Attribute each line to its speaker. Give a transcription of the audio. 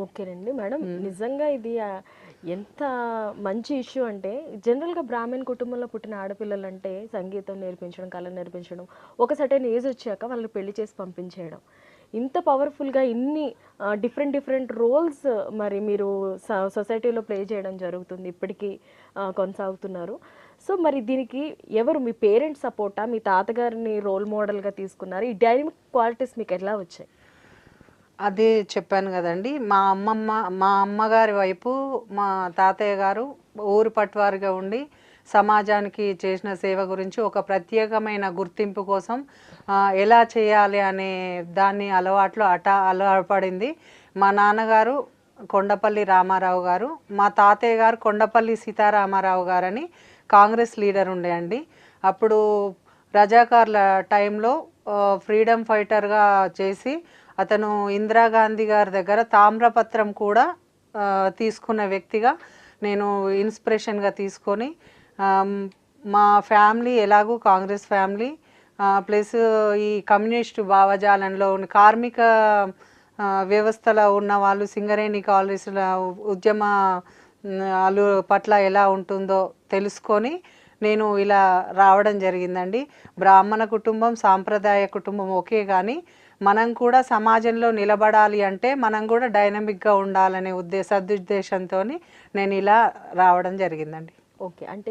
Speaker 1: ఓకేనండి. మేడం నిజంగా ఇది ఎంత మంచి ఇష్యూ అంటే జనరల్గా బ్రాహ్మణ్ కుటుంబంలో పుట్టిన ఆడపిల్లలు అంటే సంగీతం నేర్పించడం కళ నేర్పించడం ఒక సర్టెన్ ఏజ్ వచ్చాక వాళ్ళని పెళ్ళి చేసి పంపించేయడం. ఇంత పవర్ఫుల్గా ఇన్ని డిఫరెంట్ డిఫరెంట్ రోల్స్ మరి మీరు సొసైటీలో ప్లే చేయడం జరుగుతుంది ఇప్పటికీ కొనసాగుతున్నారు. సో మరి దీనికి ఎవరు మీ పేరెంట్స్ సపోర్టా? మీ తాతగారిని రోల్ మోడల్గా తీసుకున్నారు? ఈ డైనమిక్ క్వాలిటీస్ మీకు ఎలా వచ్చాయి?
Speaker 2: అదే చెప్పాను కదండి. మా అమ్మమ్మ మా అమ్మగారి వైపు మా తాతయ్య గారు ఊరు పట్టువారుగా ఉండి సమాజానికి చేసిన సేవ గురించి ఒక ప్రత్యేకమైన గుర్తింపు కోసం ఎలా చేయాలి అనే దాన్ని అలవాట్లు అట అలవాటుపడింది. మా నాన్నగారు కొండపల్లి రామారావు గారు మా తాతయ్య గారు కొండపల్లి సీతారామారావు గారని కాంగ్రెస్ లీడర్ ఉండే అండి. అప్పుడు రజాకార్ల టైంలో ఫ్రీడమ్ ఫైటర్గా చేసి అతను ఇందిరాగాంధీ గారి దగ్గర తామ్రపత్రం కూడా తీసుకున్న వ్యక్తిగా నేను ఇన్స్పిరేషన్గా తీసుకొని మా ఫ్యామిలీ ఎలాగూ కాంగ్రెస్ ఫ్యామిలీ ప్లస్ ఈ కమ్యూనిస్ట్ భావజాలంలో ఉన్న కార్మిక వ్యవస్థలో ఉన్న వాళ్ళు సింగరేణి కాలేజీల ఉద్యమ వాళ్ళు పట్ల ఎలా ఉంటుందో తెలుసుకొని నేను ఇలా రావడం జరిగిందండి. బ్రాహ్మణ కుటుంబం సాంప్రదాయ కుటుంబం ఓకే కానీ మనం కూడా సమాజంలో నిలబడాలి అంటే మనం కూడా డైనమిక్గా ఉండాలనే ఉద్దేశ సదుద్దేశంతో నేను ఇలా రావడం జరిగిందండి.
Speaker 1: ఓకే. అంటే